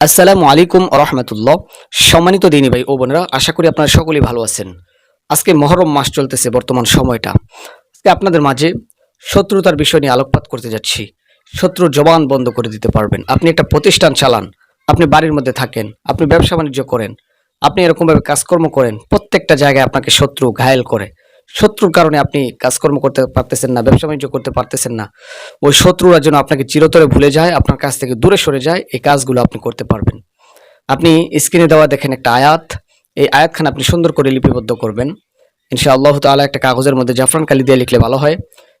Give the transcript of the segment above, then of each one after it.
আসসালামু আলাইকুম রহমতুল্লাহ। সম্মানিত দিনী ভাই ও বোনেরা, আশা করি আপনারা সকলেই ভালো আছেন। আজকে মহরম মাস চলতেছে, বর্তমান সময়টা। আজকে আপনাদের মাঝে শত্রুতার বিষয় নিয়ে আলোকপাত করতে যাচ্ছি। শত্রু জবান বন্ধ করে দিতে পারবেন। আপনি একটা প্রতিষ্ঠান চালান, আপনি বাড়ির মধ্যে থাকেন, আপনি ব্যবসা বাণিজ্য করেন, আপনি এরকমভাবে কাজকর্ম করেন, প্রত্যেকটা জায়গায় আপনাকে শত্রু ঘায়েল করে। শত্রুর কারণে আপনি কাজকর্ম করতে পারতেছেন না, ব্যবসা বাণিজ্য করতে পারতেছেন না। ওই শত্রুরা যেন আপনাকে চিরতরে ভুলে যায়, আপনার কাছ থেকে দূরে সরে যায়, এই কাজগুলো আপনি করতে পারবেন। আপনি স্ক্রিনে দেওয়া দেখেন একটা আয়াত, এই আয়াতখানা আপনি সুন্দর করে লিপিবদ্ধ করবেন। ইনশা আল্লাহ তাআলা একটা কাগজের মধ্যে জাফরান কালি দিয়ে লিখলে ভালো হয়।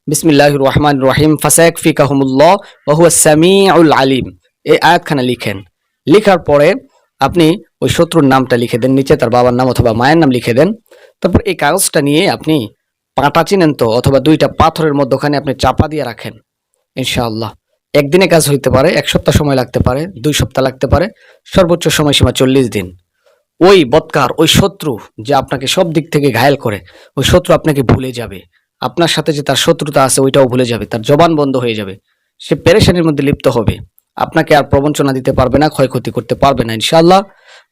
বিসমিল্লাহ রহমান রহিম ফাসাক ফি কাহমুল্লাহ সামিউল আলিম। এই আয়াতখানা লিখেন। লিখার পরে আপনি ওই শত্রুর নামটা লিখে দেন, নিচে তার বাবার নাম অথবা মায়ের নাম লিখে দেন। তারপর এই কাগজটা নিয়ে আপনি পাটা চিনেন তো, অথবা দুইটা পাথরের মধ্যখানে আপনি চাপা দিয়ে রাখেন, ইনশাআল্লাহ। একদিনে কাজ হইতে পারে, এক সপ্তাহ সময় লাগতে পারে, দুই সপ্তাহ লাগতে পারে, সর্বোচ্চ সময়সীমা চল্লিশ দিন। ওই বৎকার, ওই শত্রু যে আপনাকে সব দিক থেকে ঘায়েল করে, ওই শত্রু আপনাকে ভুলে যাবে। আপনার সাথে যে তার শত্রুতা আছে, ওইটাও ভুলে যাবে, তার জবান বন্ধ হয়ে যাবে। সে পেরেশানির মধ্যে লিপ্ত হবে। আপনাকে আর প্রবঞ্চনা দিতে পারবে না, ক্ষয়ক্ষতি করতে পারবে না, ইনশাআল্লাহ।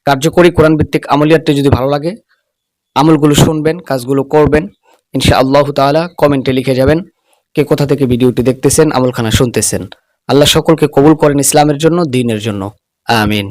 কার্যকরী কোরআন ভিত্তিক আমলিয়াতটি যদি ভালো লাগে আমলগুলো শুনবেন, কাজগুলো করবেন ইনশা আল্লাহ তালা কমেন্টে লিখে যাবেন কে কোথা থেকে ভিডিওটি দেখতেছেন, আমলখানা শুনতেছেন। আল্লাহ সকলকে কবুল করেন ইসলামের জন্য, দিনের জন্য। আমিন।